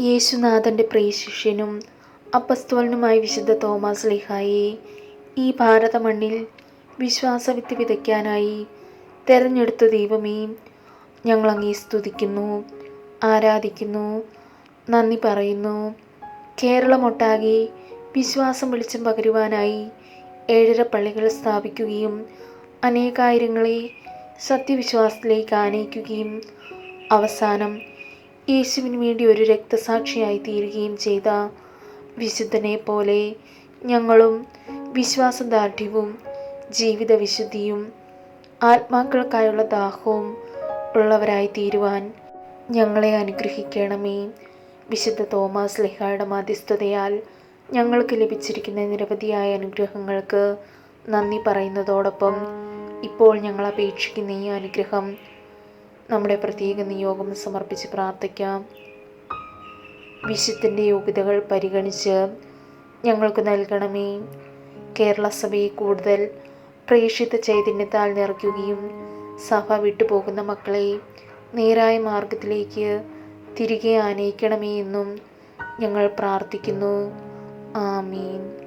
യേശുനാഥന്റെ പ്രിയ ശിഷ്യനും അപ്പസ്തോലനുമായ വിശുദ്ധ തോമസ് ലിഹായെ ഈ ഭാരത മണ്ണിൽ വിശ്വാസവിത്ത് വിതയ്ക്കാനായി തെരഞ്ഞെടുത്ത ദൈവമേ ഞങ്ങൾ അങ്ങേ സ്തുതിക്കുന്നു ആരാധിക്കുന്നു നന്ദി പറയുന്നു. കേരളമൊട്ടാകെ വിശ്വാസം വെളിച്ചം പകരുവാനായി ഏഴര പള്ളികൾ സ്ഥാപിക്കുകയും അനേകായിരങ്ങളെ സത്യവിശ്വാസത്തിലേക്ക് ആനയിക്കുകയും അവസാനം യേശുവിന് വേണ്ടി ഒരു രക്തസാക്ഷിയായി തീരുകയും ചെയ്ത വിശുദ്ധനെ പോലെ ഞങ്ങളും വിശ്വാസദാർഢ്യവും ജീവിത വിശുദ്ധിയും ആത്മാക്കൾക്കായുള്ള ദാഹവും ഉള്ളവരായി തീരുവാൻ ഞങ്ങളെ അനുഗ്രഹിക്കണമേ. വിശുദ്ധ തോമസ് ലെഹായുടെ മാധ്യസ്ഥതയാൽ ഞങ്ങൾക്ക് ലഭിച്ചിരിക്കുന്ന നിരവധിയായ അനുഗ്രഹങ്ങൾക്ക് നന്ദി പറയുന്നതോടൊപ്പം ഇപ്പോൾ ഞങ്ങൾ അപേക്ഷിക്കുന്ന ഈ അനുഗ്രഹം നമ്മുടെ പ്രത്യേക നിയോഗം സമർപ്പിച്ച് പ്രാർത്ഥിക്കാം. വിശുദ്ധന്റെ യോഗ്യതകൾ പരിഗണിച്ച് ഞങ്ങൾക്ക് നൽകണമേ. കേരള സഭയെ കൂടുതൽ പ്രേക്ഷിത ചൈതന്യത്താൽ നിറയ്ക്കുകയും സഭ വിട്ടുപോകുന്ന മക്കളെ നേരായ മാർഗത്തിലേക്ക് തിരികെ ആനയിക്കണമേ എന്നും ഞങ്ങൾ പ്രാർത്ഥിക്കുന്നു. ആമീൻ.